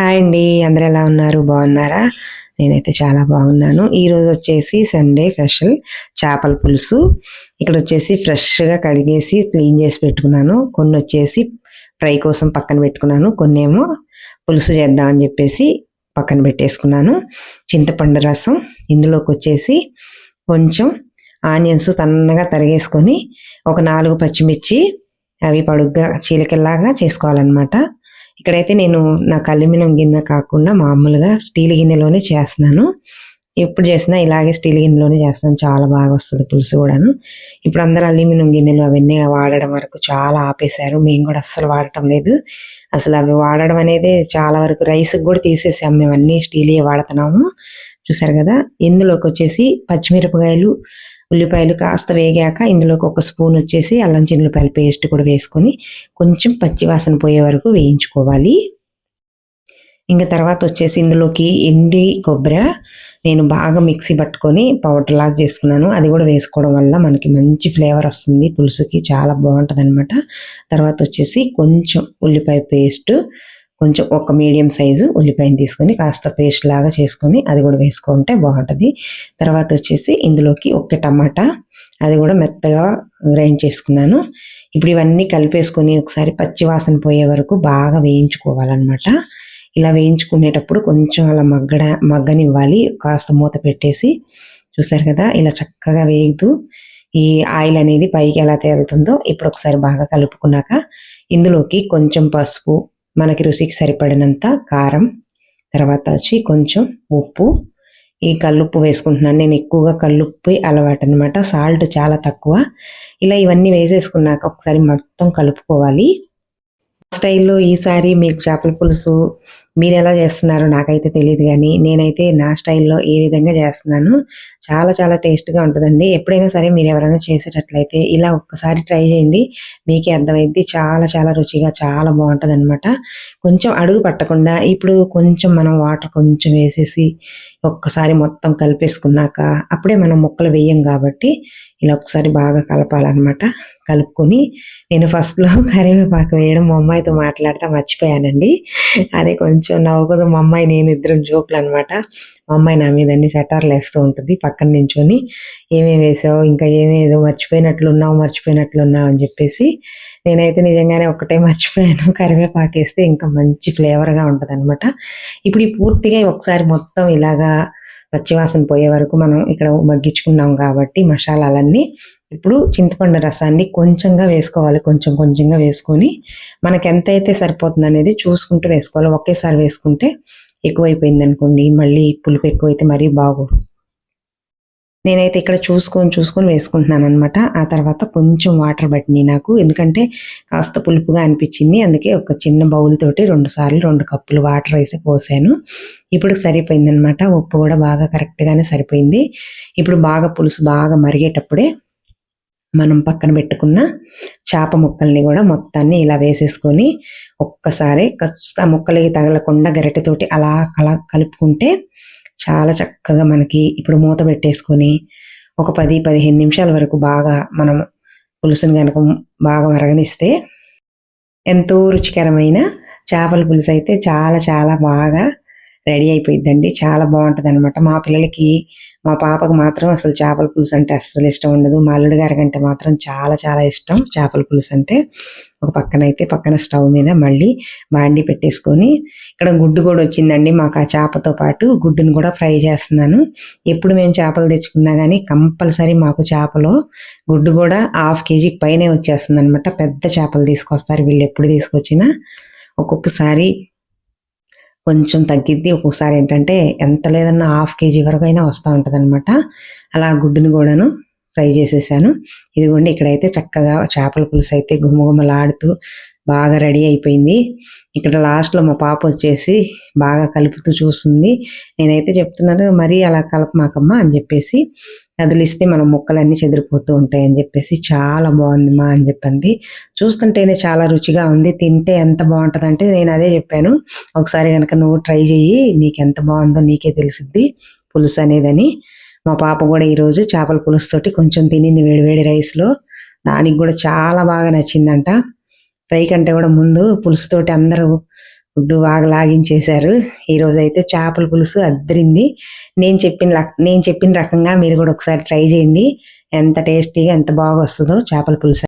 Hi అండి అందరు ఎలా ఉన్నారు? బాగున్నారా? నేనైతే చాలా బాగున్నాను. ఈరోజు వచ్చేసి సండే స్పెషల్ చేపల పులుసు. ఇక్కడ వచ్చేసి ఫ్రెష్గా కడిగేసి క్లీన్ చేసి పెట్టుకున్నాను. కొన్ని వచ్చేసి ఫ్రై కోసం పక్కన పెట్టుకున్నాను. కొన్ని ఏమో పులుసు చేద్దామని చెప్పేసి పక్కన పెట్టేసుకున్నాను. చింతపండు రసం. ఇందులోకి వచ్చేసి కొంచెం ఆనియన్స్ తన్నగా తరిగేసుకొని ఒక నాలుగు పచ్చిమిర్చి అవి పడుగ్గా చీలకల్లాగా చేసుకోవాలన్నమాట. ఇక్కడైతే నేను నాకు అల్యూమినియం గిన్నె కాకుండా మామూలుగా స్టీల్ గిన్నెలోనే చేస్తున్నాను. ఎప్పుడు చేసినా ఇలాగే స్టీల్ గిన్నెలోనే చేస్తాను. చాలా బాగా వస్తుంది పులుసు కూడాను. ఇప్పుడు అందరూ అల్యూమినియం గిన్నెలు అవన్నీ వాడడం వరకు చాలా ఆపేశారు. మేము కూడా అస్సలు వాడటం లేదు. అసలు అవి వాడడం అనేది చాలా వరకు రైస్కి కూడా తీసేసాం మేము అన్నీ స్టీల్ వాడుతున్నాము. చూసారు కదా? ఇందులోకి వచ్చేసి పచ్చిమిరపకాయలు ఉల్లిపాయలు కాస్త వేగాక ఇందులోకి ఒక స్పూన్ వచ్చేసి అల్లం చిన్నులపాయల పేస్ట్ కూడా వేసుకొని కొంచెం పచ్చివాసన పోయే వరకు వేయించుకోవాలి. ఇంకా తర్వాత వచ్చేసి ఇందులోకి ఎండి కొబ్బరి నేను బాగా మిక్సీ పట్టుకొని పౌడర్ లాగా చేసుకున్నాను. అది కూడా వేసుకోవడం వల్ల మనకి మంచి ఫ్లేవర్ వస్తుంది. పులుసుకి చాలా బాగుంటుంది అనమాట తర్వాత వచ్చేసి కొంచెం ఉల్లిపాయ పేస్ట్ కొంచెం ఒక మీడియం సైజు ఉల్లిపాయని తీసుకొని కాస్త పేస్ట్ లాగా చేసుకొని అది కూడా వేసుకుంటే బాగుంటుంది. తర్వాత వచ్చేసి ఇందులోకి ఒక టమాటా అది కూడా మెత్తగా గ్రైండ్ చేసుకున్నాను. ఇప్పుడు ఇవన్నీ కలిపేసుకొని ఒకసారి పచ్చి వాసన పోయే వరకు బాగా వేయించుకోవాలన్నమాట. ఇలా వేయించుకునేటప్పుడు కొంచెం అలా మగ్గడ మగ్గనివ్వాలి. కాస్త మూత పెట్టేసి చూసారు కదా ఇలా చక్కగా వేయదు ఈ ఆయిల్ అనేది పైకి ఎలా తేలుతుందో ఇప్పుడు ఒకసారి బాగా కలుపుకున్నాక ఇందులోకి కొంచెం పసుపు మనకి రుచికి సరిపడినంత కారం తర్వాత వచ్చి కొంచెం ఉప్పు. ఈ కల్లుప్పు వేసుకుంటున్నాను. నేను ఎక్కువగా కల్లుప్పు అలవాటు అనమాట సాల్ట్ చాలా తక్కువ. ఇలా ఇవన్నీ వేసేసుకున్నాక ఒకసారి మొత్తం కలుపుకోవాలి. స్టైల్లో ఈసారి మీకు చేపల పులుసు మీరు ఎలా చేస్తున్నారో? నాకైతే తెలియదు కానీ నేనైతే నా స్టైల్లో ఏ విధంగా చేస్తున్నాను? చాలా చాలా టేస్ట్గా ఉంటుందండి. ఎప్పుడైనా సరే మీరు ఎవరైనా చేసేటట్లయితే ఇలా ఒక్కసారి ట్రై చేయండి. మీకే అర్థమైంది చాలా చాలా రుచిగా చాలా బాగుంటుంది అనమాట కొంచెం అడుగు పట్టకుండా ఇప్పుడు కొంచెం మనం వాటర్ కొంచెం వేసేసి ఒక్కసారి మొత్తం కలిపేసుకున్నాక అప్పుడే మనం ముక్కలు వేయం కాబట్టి ఇలా ఒకసారి బాగా కలపాలన్నమాట. కలుపుకొని నేను ఫస్ట్లో కరివేపాకు వేయడం మా అమ్మాయితో మాట్లాడితే మర్చిపోయానండి. అదే కొంచెం నవ్వుకుదు మా అమ్మాయి నేను ఇద్దరం జోకులు అనమాట మా అమ్మాయి నా మీద అన్ని సెటార్లు వేస్తూ ఉంటుంది పక్కన నించొని. ఏమేమి వేసావు ఇంకా ఏమేదో మర్చిపోయినట్లున్నావు మర్చిపోయినట్లున్నావు అని చెప్పేసి నేనైతే నిజంగానే ఒకటే మర్చిపోయాను. కరివేపాకు వేస్తే ఇంకా మంచి ఫ్లేవర్గా ఉంటుంది అనమాట ఇప్పుడు ఈ పూర్తిగా ఒకసారి మొత్తం ఇలాగా పచ్చివాసన పోయే వరకు మనం ఇక్కడ మగ్గించుకున్నాం కాబట్టి మసాలాలన్నీ ఇప్పుడు చింతపండు రసాన్ని కొంచెంగా వేసుకోవాలి కొంచెం కొంచెంగా వేసుకొని మనకి ఎంత అయితే సరిపోతుంది అనేది చూసుకుంటూ వేసుకోవాలి. ఒకేసారి వేసుకుంటే ఎక్కువైపోయింది అనుకోండి మళ్ళీ పులుపు ఎక్కువైతే మరీ బాగోదు. నేనైతే ఇక్కడ చూసుకొని చూసుకొని వేసుకుంటున్నాను అనమాట ఆ తర్వాత కొంచెం వాటర్ పట్టినాయి నాకు. ఎందుకంటే కాస్త పులుపుగా అనిపించింది. అందుకే ఒక చిన్న బౌల్ తోటి రెండు సార్లు రెండు కప్పులు వాటర్ వేసి పోసాను. ఇప్పుడు సరిపోయింది అనమాట ఉప్పు కూడా బాగా కరెక్ట్గానే సరిపోయింది. ఇప్పుడు బాగా పులుసు బాగా మరిగేటప్పుడే మనం పక్కన పెట్టుకున్న చేప ముక్కల్ని కూడా మొత్తాన్ని ఇలా వేసేసుకొని ఒక్కసారి ఆ ముక్కలకి తగలకుండా గరిటెతోటి అలా కలా కలుపుకుంటే చాలా చక్కగా మనకి ఇప్పుడు మూత పెట్టేసుకొని ఒక పది పదిహేను నిమిషాల వరకు బాగా మనం పులుసుని కనుక బాగా మరగనిస్తే ఎంతో రుచికరమైన చేపల పులుసు అయితే చాలా చాలా బాగా రెడీ అయిపోయిందండి చాలా బాగుంటుంది అనమాట మా పిల్లలకి మా పాపకు మాత్రం అసలు చేపల పులుసు అంటే అస్సలు ఇష్టం ఉండదు. మా అల్లుడు గారి కంటే మాత్రం చాలా చాలా ఇష్టం చేపల పులుసు అంటే. ఒక పక్కన అయితే పక్కన స్టవ్ మీద మళ్ళీ బాండి పెట్టేసుకొని ఇక్కడ గుడ్డు కూడా వచ్చిందండి. మాకు ఆ చేపతో పాటు గుడ్డును కూడా ఫ్రై చేస్తున్నాను. ఎప్పుడు మేము చేపలు తెచ్చుకున్నా కానీ కంపల్సరీ మాకు చేపలో గుడ్డు కూడా హాఫ్ కేజీకి పైనే వచ్చేస్తుంది అనమాట పెద్ద చేపలు తీసుకొస్తారు. వీళ్ళు ఎప్పుడు తీసుకొచ్చినా ఒక్కొక్కసారి కొంచెం తగ్గిద్ది. ఒక్కొక్కసారి ఏంటంటే ఎంత లేదన్నా హాఫ్ కేజీ వరకు అయినా వస్తూ ఉంటుంది అనమాట అలా గుడ్డుని కూడాను ఫ్రై చేసేసాను. ఇదిగోండి ఇక్కడైతే చక్కగా చేపల పులుసు అయితే గుమగుమలాడుతూ బాగా రెడీ అయిపోయింది. ఇక్కడ లాస్ట్లో మా పాప వచ్చేసి బాగా కలుపుతూ చూస్తుంది. నేనైతే చెప్తున్నాను మరీ అలా కలపమాకమ్మా అని చెప్పేసి కదిలిస్తే మన ముక్కలన్నీ చెదిరిపోతూ ఉంటాయని చెప్పేసి చాలా బాగుంది మా అని చెప్పింది. చూస్తుంటేనే చాలా రుచిగా ఉంది. తింటే ఎంత బాగుంటుంది అంటే నేను అదే చెప్పాను. ఒకసారి కనుక నువ్వు ట్రై చెయ్యి నీకు ఎంత బాగుందో నీకే తెలిసిద్ది పులుసు అనేదని. మా పాప కూడా ఈరోజు చేపల పులుసు తోటి కొంచెం తినింది వేడివేడి రైస్లో దానికి కూడా చాలా బాగా నచ్చిందంట. ఫ్రై కంటే కూడా ముందు పులుసుతోటి అందరూ ఇప్పుడు బాగా లాగించేశారు. ఈ రోజు అయితే చేపల పులుసు అద్దరింది. నేను చెప్పిన నేను చెప్పిన రకంగా మీరు కూడా ఒకసారి ట్రై చేయండి. ఎంత టేస్టీగా ఎంత బాగా వస్తుందో చేపల పులుసు.